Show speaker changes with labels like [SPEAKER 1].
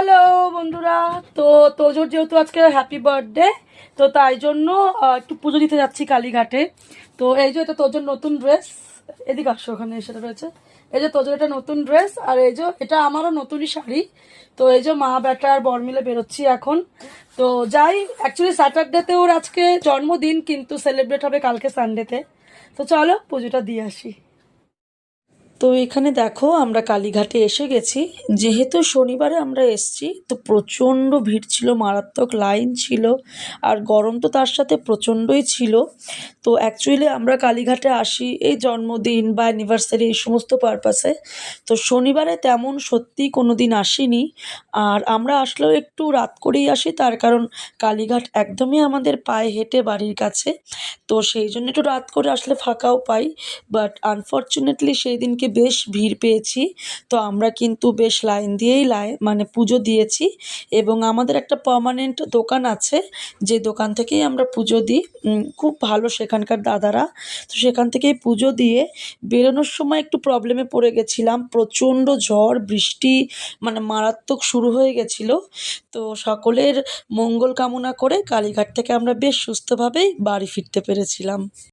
[SPEAKER 1] Hello বন্ধুরা। তো তোজোর যেহেতু আজকে হ্যাপি বার্থডে তো তাই জন্য একটু পুজো দিতে যাচ্ছি কালীঘাটে। তো এই যে এটা তোজোর নতুন ড্রেস এদিকে আসো, ওখানে সেটা রয়েছে। এই যে তোজোর এটা নতুন ড্রেস আর এই যে এটা আমারও নতুনই শাড়ি। তো এই যে মা বেটা আর বর মিলে বেরোচ্ছি এখন। তো যাই অ্যাকচুয়ালি স্যাটারডেতে ওর আজকে জন্মদিন, কিন্তু সেলিব্রেট হবে কালকে সানডেতে তো চলো, পুজোটা দিয়ে আসি। তো এখানে দেখো, আমরা কালীঘাটে এসে গেছি। যেহেতু শনিবারে আমরা এসছি, তো প্রচণ্ড ভিড় ছিল, মারাত্মক লাইন ছিল, আর গরম তো তার সাথে প্রচণ্ডই ছিল। তো অ্যাকচুয়ালি আমরা কালীঘাটে আসি, এই জন্মদিন বা অ্যানিভার্সারি এই সমস্ত পারপাসে তো শনিবারে তেমন সত্যি কোনো দিন আসিনি, আর আমরা আসলেও একটু রাত করেই আসি, তার কারণ কালীঘাট একদমই আমাদের পায়ে হেঁটে বাড়ির কাছে। তো সেই জন্য একটু রাত করে আসলে ফাঁকাও পাই বাট আনফর্চুনেটলি সেই দিনকে বেশ ভিড় পেয়েছি। তো আমরা কিন্তু বেশ লাইন দিয়েই লাই মানে পুজো দিয়েছি এবং আমাদের একটা পার্মানেন্ট দোকান আছে। যে দোকান থেকেই আমরা পুজো দিই। খুব ভালো সেখানকার দাদারা। তো সেখান থেকেই পুজো দিয়ে বেরোনোর সময় একটু প্রবলেমে পড়ে গেছিলাম। প্রচণ্ড ঝড়, বৃষ্টি মানে মারাত্মক শুরু হয়ে গেছিল। তো সকলের মঙ্গল কামনা করে কালীঘাট থেকে আমরা বেশ সুস্থভাবেই বাড়ি ফিরতে পেরেছিলাম।